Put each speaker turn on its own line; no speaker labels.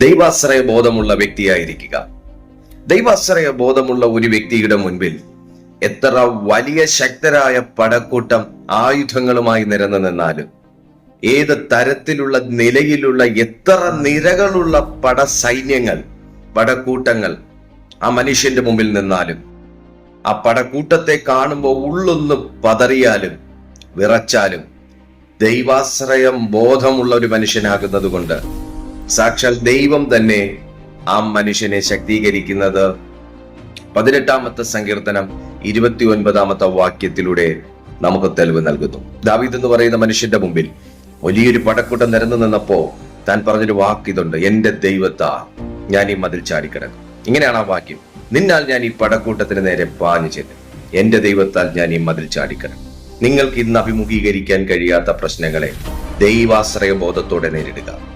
ദൈവാശ്രയ ബോധമുള്ള വ്യക്തിയായിരിക്കുക. ദൈവാശ്രയ ബോധമുള്ള ഒരു വ്യക്തിയുടെ മുൻപിൽ എത്ര വലിയ ശക്തരായ പടക്കൂട്ടം ആയുധങ്ങളുമായി നിരന്നു നിന്നാലും ഏത് തരത്തിലുള്ള നിലയിലുള്ള എത്ര നിരകളുള്ള പടസൈന്യങ്ങൾ പടക്കൂട്ടങ്ങൾ ആ മനുഷ്യന്റെ മുമ്പിൽ നിന്നാലും ആ പടക്കൂട്ടത്തെ കാണുമ്പോൾ ഉള്ളൊന്ന് പതറിയാലും വിറച്ചാലും ദൈവാശ്രയം ബോധമുള്ള ഒരു മനുഷ്യനാകുന്നത് കൊണ്ട് സാക്ഷാൽ ദൈവം തന്നെ ആ മനുഷ്യനെ ശക്തീകരിക്കുന്നത്. പതിനെട്ടാമത്തെ സങ്കീർത്തനം ഇരുപത്തി ഒൻപതാമത്തെ വാക്യത്തിലൂടെ നമുക്ക് തെളിവ് നൽകുന്നു. ദാവീദ് എന്ന് പറയുന്ന മനുഷ്യന്റെ മുമ്പിൽ വലിയൊരു പടക്കൂട്ടം നിരന്നു നിന്നപ്പോ താൻ പറഞ്ഞൊരു വാക്ക് ഇതുണ്ട് എന്റെ ദൈവത്താ ഞാൻ ഈ മതിൽ ചാടിക്കിടക്കും. ഇങ്ങനെയാണ് ആ വാക്യം. നിന്നാൽ ഞാൻ ഈ പടക്കൂട്ടത്തിന് നേരെ പാഞ്ഞു ചെല്ലും. എന്റെ ദൈവത്താൽ ഞാൻ ഈ മതിൽ ചാടിക്കണം നിങ്ങൾക്ക് ഇന്ന് അഭിമുഖീകരിക്കാൻ കഴിയാത്ത പ്രശ്നങ്ങളെ ദൈവാശ്രയ ബോധത്തോടെ നേരിടുക.